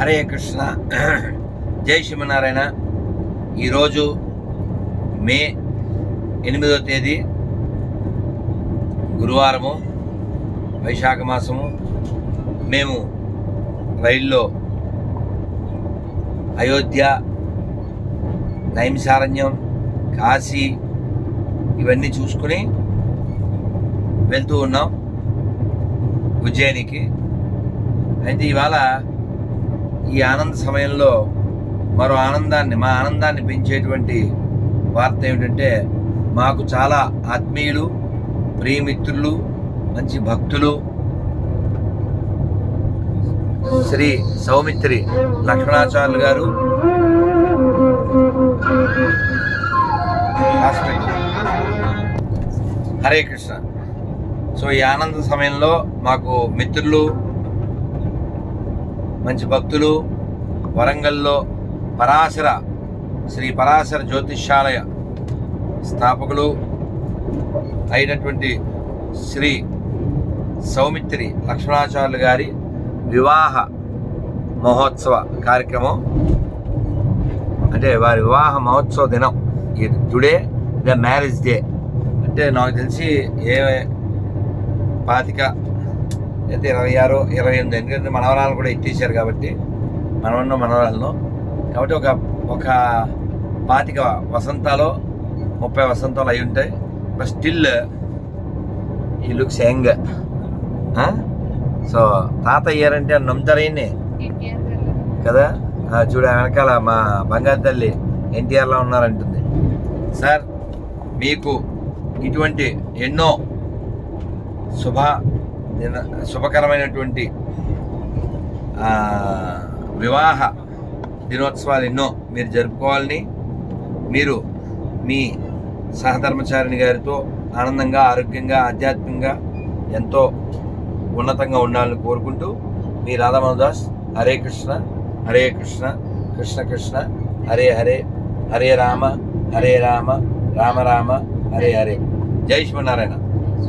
హరే కృష్ణ. జై శ్రీమన్నారాయణ. ఈరోజు మే ఎనిమిదో తేదీ గురువారము వైశాఖ మాసము. మేము రైల్లో అయోధ్య నైమిసారణ్యం కాశీ ఇవన్నీ చూసుకుని వెళ్తూ ఉన్నాం. ఉజ్జయినికి అయితే ఇవాళ ఈ ఆనంద సమయంలో మరో ఆనందాన్ని మా ఆనందాన్ని పెంచేటువంటి వార్త ఏమిటంటే మాకు చాలా ఆత్మీయులు ప్రియమిత్రులు మంచి భక్తులు శ్రీ సౌమిత్రి లక్ష్మణాచార్యులు గారు హరే కృష్ణ. సో ఈ ఆనంద సమయంలో మాకు మిత్రులు మంచి భక్తులు వరంగల్లో పరాశర శ్రీ పరాశర జ్యోతిష్యాలయ స్థాపకులు అయినటువంటి శ్రీ సౌమిత్రి లక్ష్మణాచార్యులు గారి వివాహ మహోత్సవ కార్యక్రమం. అంటే వారి వివాహ మహోత్సవ దినం. ఇది టుడే ద మ్యారేజ్ డే. అంటే నాకు తెలిసి ఏ పాతిక అయితే ఇరవై ఆరు ఇరవై ఎనిమిది ఎందుకంటే మనవరాలను కూడా ఎత్తేసారు కాబట్టి మనవన్న మనవరాలను కాబట్టి ఒక ఒక పాతిక వసంతాలు ముప్పై వసంతాలు అయి ఉంటాయి. బట్ స్టిల్ ఈ లుక్స్ యంగ్ సో తాత అయ్యారంటే నమ్ముతారయ్యని కదా? చూడ వెనకాల మా బంగారు తల్లి ఎన్టీఆర్లో ఉన్నారంటుంది. సార్ మీకు ఇటువంటి ఎన్నో శుభ శుభకరమైనటువంటి వివాహ దినోత్సవాలు ఎన్నో మీరు జరుపుకోవాలని మీరు మీ సహధర్మచారిణి గారితో ఆనందంగా ఆరోగ్యంగా ఆధ్యాత్మికంగా ఎంతో ఉన్నతంగా ఉండాలని కోరుకుంటూ మీ రాధామోహన్ హరే కృష్ణ హరే కృష్ణ కృష్ణ కృష్ణ హరే హరే హరే రామ హరే రామ రామ రామ హరే హరే. జై శ్రీమన్నారాయణ.